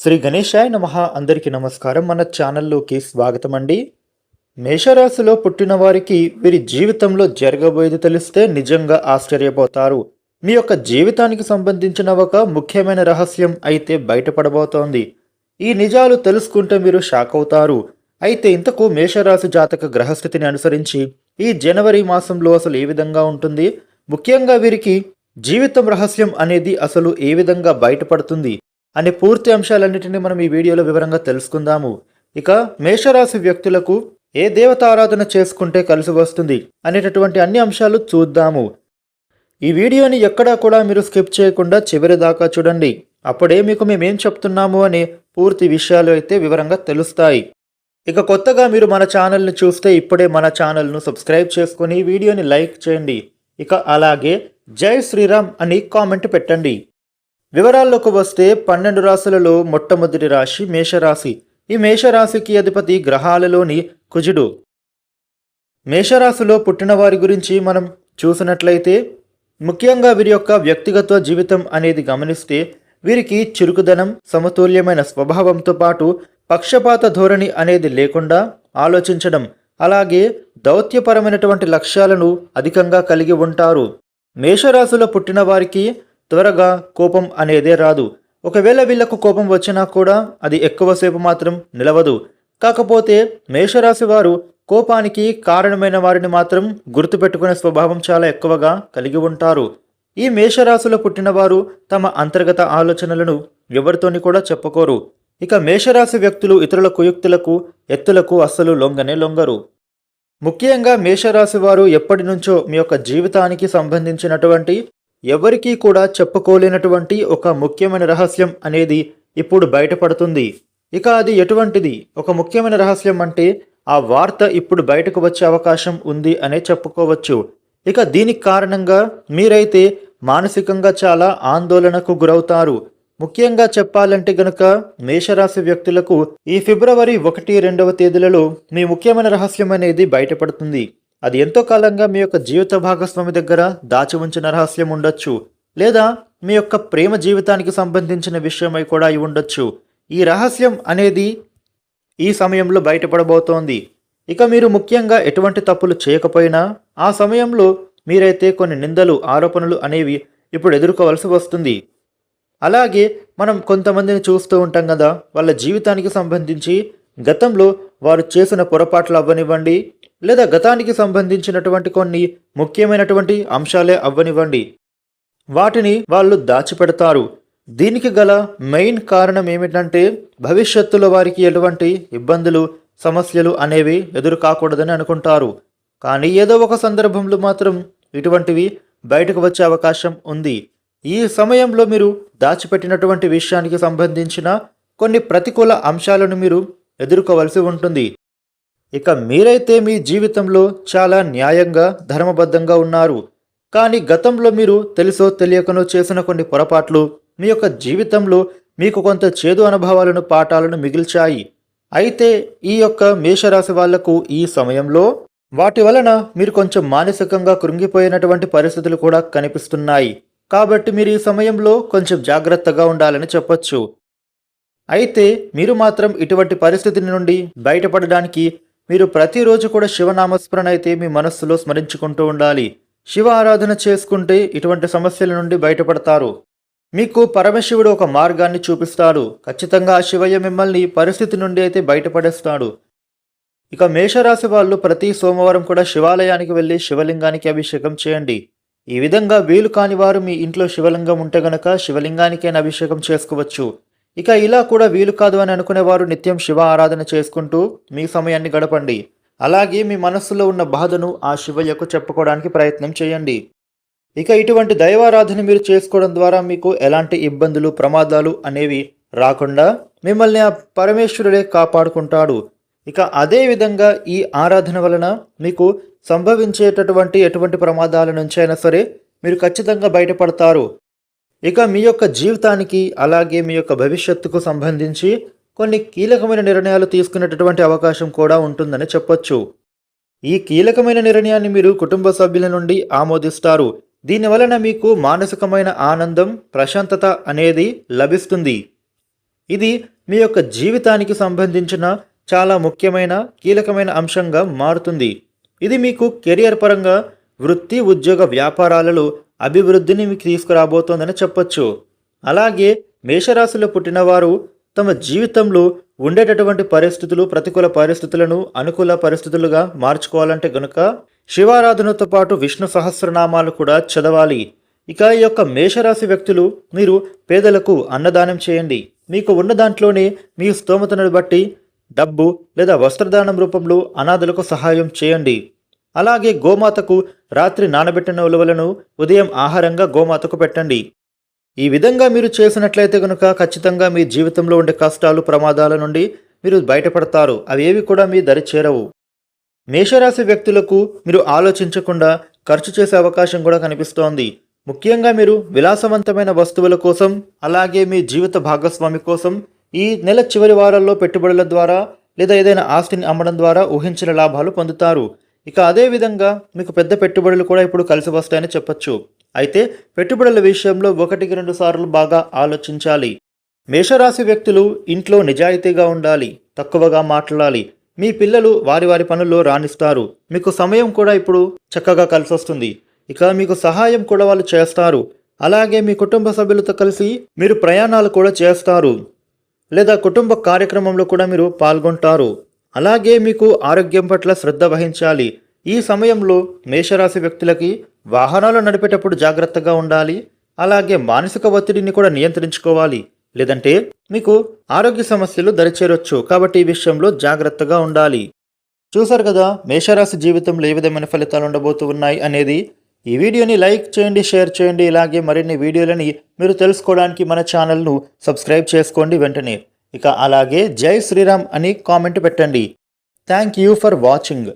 శ్రీ గణేశాయ నమ. అందరికీ నమస్కారం. మన ఛానల్లోకి స్వాగతం అండి. మేషరాశిలో పుట్టిన వారికి వీరి జీవితంలో జరగబోయేది తెలిస్తే నిజంగా ఆశ్చర్యపోతారు. మీ యొక్క జీవితానికి సంబంధించిన ఒక ముఖ్యమైన రహస్యం అయితే బయటపడబోతోంది. ఈ నిజాలు తెలుసుకుంటే మీరు షాక్ అవుతారు. అయితే ఇంతకు మేషరాశి జాతక గ్రహస్థితిని అనుసరించి ఈ జనవరి మాసంలో అసలు ఏ విధంగా ఉంటుంది? ముఖ్యంగా వీరికి జీవితం రహస్యం అనేది అసలు ఏ విధంగా బయటపడుతుంది? అనే పూర్తి అంశాలన్నిటిని మనం ఈ వీడియోలో వివరంగా తెలుసుకుందాము. ఇక మేషరాశి వ్యక్తులకు ఏ దేవత ఆరాధన చేసుకుంటే కలిసి వస్తుంది అనేటటువంటి అన్ని అంశాలు చూద్దాము. ఈ వీడియోని ఎక్కడా కూడా మీరు స్కిప్ చేయకుండా చివరి దాకా చూడండి. అప్పుడే మీకు మేమేం చెప్తున్నాము అనే పూర్తి విషయాలు అయితే వివరంగా తెలుస్తాయి. ఇక కొత్తగా మీరు మన ఛానల్ని చూస్తే ఇప్పుడే మన ఛానల్ను సబ్స్క్రైబ్ చేసుకుని వీడియోని లైక్ చేయండి. ఇక అలాగే జై శ్రీరామ్ అని కామెంట్ పెట్టండి. వివరాల్లోకి వస్తే పన్నెండు రాశులలో మొట్టమొదటి రాశి మేషరాశి. ఈ మేషరాశికి అధిపతి గ్రహాలలోని కుజుడు. మేషరాశిలో పుట్టిన వారి గురించి మనం చూసినట్లయితే ముఖ్యంగా వీరి యొక్క వ్యక్తిగత జీవితం అనేది గమనిస్తే వీరికి చురుకుదనం సమతుల్యమైన స్వభావంతో పాటు పక్షపాత ధోరణి అనేది లేకుండా ఆలోచించడం అలాగే దౌత్యపరమైనటువంటి లక్ష్యాలను అధికంగా కలిగి ఉంటారు. మేషరాశిలో పుట్టిన వారికి త్వరగా కోపం అనేదే రాదు. ఒకవేళ వీళ్ళకు కోపం వచ్చినా కూడా అది ఎక్కువసేపు మాత్రం నిలవదు. కాకపోతే మేషరాశి వారు కోపానికి కారణమైన వారిని మాత్రం గుర్తుపెట్టుకునే స్వభావం చాలా ఎక్కువగా కలిగి ఉంటారు. ఈ మేషరాశిలో పుట్టినవారు తమ అంతర్గత ఆలోచనలను ఎవరితోని కూడా చెప్పుకోరు. ఇక మేషరాశి వ్యక్తులు ఇతరుల కుయుక్తులకు ఎత్తులకు అస్సలు లొంగనే లొంగరు. ముఖ్యంగా మేషరాశి వారు ఎప్పటి నుంచో మీ యొక్క జీవితానికి సంబంధించినటువంటి ఎవరికీ కూడా చెప్పుకోలేనటువంటి ఒక ముఖ్యమైన రహస్యం అనేది ఇప్పుడు బయటపడుతుంది. ఇక అది ఎటువంటిది? ఒక ముఖ్యమైన రహస్యం అంటే ఆ వార్త ఇప్పుడు బయటకు వచ్చే అవకాశం ఉంది అనే చెప్పుకోవచ్చు. ఇక దీనికి కారణంగా మీరైతే మానసికంగా చాలా ఆందోళనకు గురవుతారు. ముఖ్యంగా చెప్పాలంటే గనుక మేషరాశి వ్యక్తులకు ఈ ఫిబ్రవరి ఒకటి రెండవ తేదీలలో మీ ముఖ్యమైన రహస్యం అనేది బయటపడుతుంది. అది ఎంతో కాలంగా మీ యొక్క జీవిత భాగస్వామి దగ్గర దాచి ఉంచిన రహస్యం ఉండొచ్చు లేదా మీ యొక్క ప్రేమ జీవితానికి సంబంధించిన విషయమై కూడా అయి ఉండొచ్చు. ఈ రహస్యం అనేది ఈ సమయంలో బయటపడబోతోంది. ఇక మీరు ముఖ్యంగా ఎటువంటి తప్పులు చేయకపోయినా ఆ సమయంలో మీరైతే కొన్ని నిందలు ఆరోపణలు అనేవి ఇప్పుడు ఎదుర్కోవలసి వస్తుంది. అలాగే మనం కొంతమందిని చూస్తూ ఉంటాం కదా వాళ్ళ జీవితానికి సంబంధించి గతంలో వారు చేసిన పొరపాట్లు అవ్వనివ్వండి లేదా గతానికి సంబంధించినటువంటి కొన్ని ముఖ్యమైనటువంటి అంశాలే అవ్వనివ్వండి. వాటిని వాళ్ళు దాచిపెడతారు. దీనికి గల మెయిన్ కారణం ఏమిటంటే భవిష్యత్తులో వారికి ఎటువంటి ఇబ్బందులు సమస్యలు అనేవి ఎదురు కాకూడదని అనుకుంటారు. కానీ ఏదో ఒక సందర్భంలో మాత్రం ఇటువంటివి బయటకు వచ్చే అవకాశం ఉంది. ఈ సమయంలో మీరు దాచిపెట్టినటువంటి విషయానికి సంబంధించిన కొన్ని ప్రతికూల అంశాలను మీరు ఎదుర్కోవలసి ఉంటుంది. ఇక మీరైతే మీ జీవితంలో చాలా న్యాయంగా ధర్మబద్ధంగా ఉన్నారు. కానీ గతంలో మీరు తెలుసో తెలియకనో చేసిన కొన్ని పొరపాట్లు మీ యొక్క జీవితంలో మీకు కొంత చేదు అనుభవాలను పాఠాలను మిగిల్చాయి. అయితే ఈ యొక్క మేషరాశి వాళ్ళకు ఈ సమయంలో వాటి వలన మీరు కొంచెం మానసికంగా కృంగిపోయినటువంటి పరిస్థితులు కూడా కనిపిస్తున్నాయి. కాబట్టి మీరు ఈ సమయంలో కొంచెం జాగ్రత్తగా ఉండాలని చెప్పొచ్చు. అయితే మీరు మాత్రం ఇటువంటి పరిస్థితి నుండి బయటపడడానికి మీరు ప్రతిరోజు కూడా శివనామస్మరణ అయితే మీ మనస్సులో స్మరించుకుంటూ ఉండాలి. శివ ఆరాధన చేసుకుంటే ఇటువంటి సమస్యల నుండి బయటపడతారు. మీకు పరమశివుడు ఒక మార్గాన్ని చూపిస్తాడు. ఖచ్చితంగా శివయ్య మిమ్మల్ని పరిస్థితి నుండి అయితే బయటపడేస్తాడు. ఇక మేషరాశి వాళ్ళు ప్రతి సోమవారం కూడా శివాలయానికి వెళ్ళి శివలింగానికి అభిషేకం చేయండి. ఈ విధంగా వీలు కాని వారు మీ ఇంట్లో శివలింగం ఉంటే గనక శివలింగానికైనా అభిషేకం చేసుకోవచ్చు. ఇక ఇలా కూడా వీలు కాదు అని అనుకునేవారు నిత్యం శివ ఆరాధన చేసుకుంటూ మీ సమయాన్ని గడపండి. అలాగే మీ మనస్సులో ఉన్న బాధను ఆ శివయ్యకు చెప్పుకోవడానికి ప్రయత్నం చేయండి. ఇక ఇటువంటి దైవారాధన మీరు చేసుకోవడం ద్వారా మీకు ఎలాంటి ఇబ్బందులు ప్రమాదాలు అనేవి రాకుండా మిమ్మల్ని ఆ పరమేశ్వరుడే కాపాడుకుంటాడు. ఇక అదే విధంగా ఈ ఆరాధన వలన మీకు సంభవించేటటువంటి ఎటువంటి ప్రమాదాల నుంచైనా సరే మీరు ఖచ్చితంగా బయటపడతారు. ఇక మీ యొక్క జీవితానికి అలాగే మీ యొక్క భవిష్యత్తుకు సంబంధించి కొన్ని కీలకమైన నిర్ణయాలు తీసుకునేటటువంటి అవకాశం కూడా ఉంటుందని చెప్పొచ్చు. ఈ కీలకమైన నిర్ణయాన్ని మీరు కుటుంబ సభ్యుల నుండి ఆమోదిస్తారు. దీనివలన మీకు మానసికమైన ఆనందం ప్రశాంతత అనేది లభిస్తుంది. ఇది మీ యొక్క జీవితానికి సంబంధించిన చాలా ముఖ్యమైన కీలకమైన అంశంగా మారుతుంది. ఇది మీకు కెరియర్ పరంగా వృత్తి ఉద్యోగ వ్యాపారాలలో అభివృద్ధిని మీకు తీసుకురాబోతోందని చెప్పొచ్చు. అలాగే మేషరాశిలో పుట్టినవారు తమ జీవితంలో ఉండేటటువంటి పరిస్థితులు ప్రతికూల పరిస్థితులను అనుకూల పరిస్థితులుగా మార్చుకోవాలంటే గనుక శివారాధనతో పాటు విష్ణు సహస్రనామాలు కూడా చదవాలి. ఇక ఈ యొక్క మేషరాశి వ్యక్తులు మీరు పేదలకు అన్నదానం చేయండి. మీకు ఉన్న దాంట్లోనే మీ స్తోమతను బట్టి డబ్బు లేదా వస్త్రదానం రూపంలో అనాథలకు సహాయం చేయండి. అలాగే గోమాతకు రాత్రి నానబెట్టిన ఉలవలను ఉదయం ఆహారంగా గోమాతకు పెట్టండి. ఈ విధంగా మీరు చేసినట్లయితే కనుక ఖచ్చితంగా మీ జీవితంలో ఉండే కష్టాలు ప్రమాదాల నుండి మీరు బయటపడతారు. అవేవి కూడా మీ దరి చేరవు. మేషరాశి వ్యక్తులకు మీరు ఆలోచించకుండా ఖర్చు చేసే అవకాశం కూడా కనిపిస్తోంది. ముఖ్యంగా మీరు విలాసవంతమైన వస్తువుల కోసం అలాగే మీ జీవిత భాగస్వామి కోసం ఈ నెల చివరి వారాల్లో పెట్టుబడుల ద్వారా లేదా ఏదైనా ఆస్తిని అమ్మడం ద్వారా ఊహించిన లాభాలు పొందుతారు. ఇక అదే విధంగా మీకు పెద్ద పెట్టుబడులు కూడా ఇప్పుడు కలిసి వస్తాయని చెప్పొచ్చు. అయితే పెట్టుబడుల విషయంలో ఒకటికి రెండు సార్లు బాగా ఆలోచించాలి. మేషరాశి వ్యక్తులు ఇంట్లో నిజాయితీగా ఉండాలి తక్కువగా మాట్లాడాలి. మీ పిల్లలు వారి వారి పనుల్లో రాణిస్తారు. మీకు సమయం కూడా ఇప్పుడు చక్కగా కలిసి వస్తుంది. ఇక మీకు సహాయం కూడా వాళ్ళు చేస్తారు. అలాగే మీ కుటుంబ సభ్యులతో కలిసి మీరు ప్రయాణాలు కూడా చేస్తారు. లేదా కుటుంబ కార్యక్రమంలో కూడా మీరు పాల్గొంటారు. అలాగే మీకు ఆరోగ్యం పట్ల శ్రద్ధ వహించాలి. ఈ సమయంలో మేషరాశి వ్యక్తులకి వాహనాలు నడిపేటప్పుడు జాగ్రత్తగా ఉండాలి. అలాగే మానసిక ఒత్తిడిని కూడా నియంత్రించుకోవాలి. లేదంటే మీకు ఆరోగ్య సమస్యలు దరిచేరొచ్చు. కాబట్టి ఈ విషయంలో జాగ్రత్తగా ఉండాలి. చూసారు కదా మేషరాశి జీవితంలో ఏ విధమైన ఫలితాలు ఉండబోతూ ఉన్నాయి అనేది? ఈ వీడియోని లైక్ చేయండి షేర్ చేయండి. ఇలాగే మరిన్ని వీడియోలని మీరు తెలుసుకోవడానికి మన ఛానల్ను సబ్స్క్రైబ్ చేసుకోండి వెంటనే. ఇక అలాగే జై శ్రీరామ్ అని కామెంట్ పెట్టండి. Thank you for watching